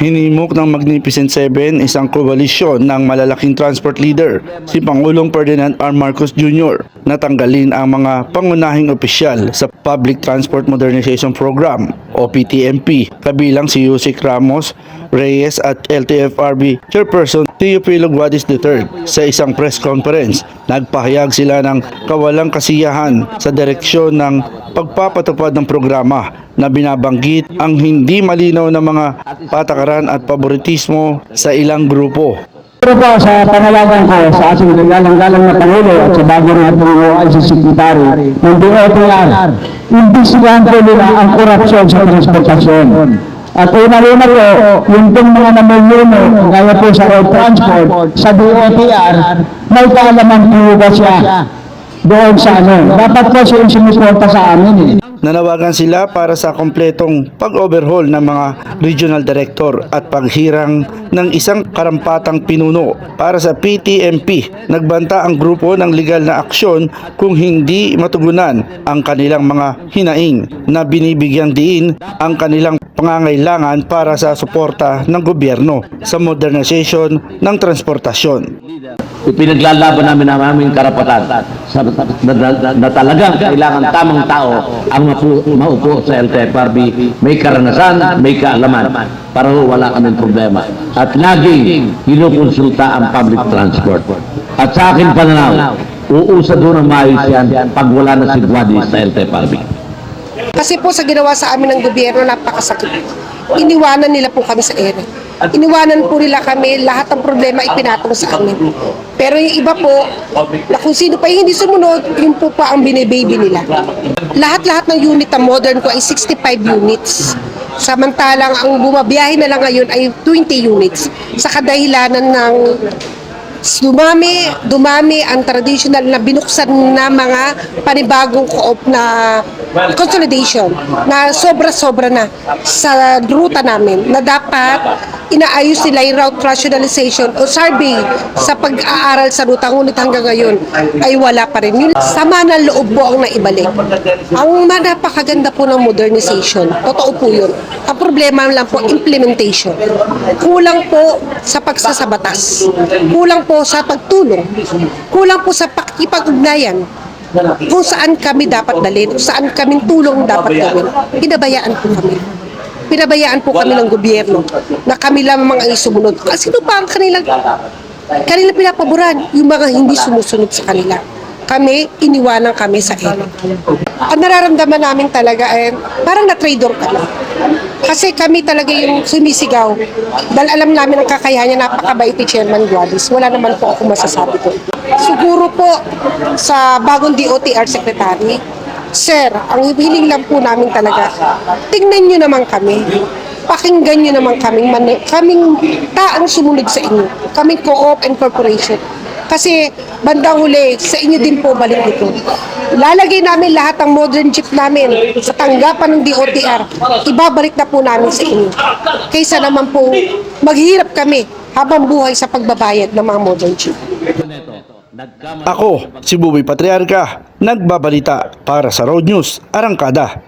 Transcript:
Hinimok ng Magnificent Seven isang koalisyon ng malalaking transport leader, si Pangulong Ferdinand R. Marcos Jr. na tanggalin ang mga pangunahing opisyal sa Public Transport Modernization Program o PTMP, kabilang si Yusik Ramos, Reyes at LTFRB Chairperson Teofilo Guadis III sa isang press conference. Nagpahayag sila ng kawalang kasiyahan sa direksyon ng pagpapatupad ng programa na binabanggit ang hindi malinaw na mga patakaran at paboritismo sa ilang grupo. Pero po sa pangalagan ko sa ating galang-galang na Pangulo at sa bago rin ating OIC Secretary ng DOTR, imbisigahan po nila ang korupsyon sa transportasyon. At una-una po, yung pong mga namumuno, gaya po sa road transport, sa DOTR, may kaalaman po ba siya doon sa ano. Dapat po siya yung sumusuporta sa amin eh. Nanawagan sila para sa kompletong pag-overhaul ng mga regional director at paghirang ng isang karampatang pinuno para sa PTMP. Nagbanta ang grupo ng legal na aksyon kung hindi matugunan ang kanilang mga hinaing na binibigyang diin ang kanilang pangangailangan para sa suporta ng gobyerno sa modernization ng transportasyon. Ipinaglalaban namin ang aming karapatan sa, na, na, na talagang kailangan tamang tao ang mapu, maupo sa LTFRB, may karanasan, may kaalaman, para wala kaming problema. At laging kinukonsulta ang public transport. At sa akin pananaw, uusa doon ang maayos yan pag wala na si Guadis sa LTFRB. Kasi po sa ginawa sa amin ng gobyerno, napakasakit. Iniwanan nila po kami sa ere. Iniwanan po nila kami, lahat ng problema ipinatong sa amin. Pero yung iba po, na kung sino pa yung hindi sumunod, yun po pa ang binibaby nila. Lahat-lahat ng unit na modern ko ay 65 units. Samantalang ang bumabiyahe na lang ngayon ay 20 units. Sa kadahilanan ng dumami, dumami ang traditional na binuksan na mga panibagong co-op na consolidation na sobra-sobra na sa ruta namin na dapat inaayos nila yung route rationalization o survey sa pag-aaral sa ruta ngunit hanggang ngayon ay wala pa rin. Yun, sama ng loob po ang naibalik. Ang napakaganda po ng modernization, totoo po yun. Ang problema lang po, implementation. Kulang po sa pagsasabatas. Kulang po sa pagtulong. Kulang po sa pakikipag-ugnayan kung saan kami dapat dalhin, saan kaming tulong dapat gawin. Pinabayaan po kami. Pinabayaan po kami ng gobyerno na kami lamang ang sumunod. Kasi sino pa ang kanilang, kanilang pinapaboran? Yung mga hindi sumusunod sa kanila. Kami, iniwanan kami sa ere. Ang nararamdaman namin talaga ay parang na-trader kami. Kasi kami talaga yung sumisigaw. Dahil alam namin ang kakayahan niya, napakabait ni Chairman Guadis. Wala naman po ako masasabi ko. Siguro po sa bagong DOTR Secretary, Sir, ang hiling lang po namin talaga, tingnan nyo naman kami. Pakinggan nyo naman kaming, mani- kaming taang sumunod sa inyo. Kaming co-op and corporation. Kasi bandang huli, sa inyo din po balik ito. Lalagay namin lahat ng modern jeep namin sa tanggapan ng DOTR. Ibabalik na po namin sa inyo. Kaysa naman po maghirap kami habang buhay sa pagbabayad ng mga modern jeep. Ako, si Buboy Patriarca, nagbabalita para sa Road News, Arangkada.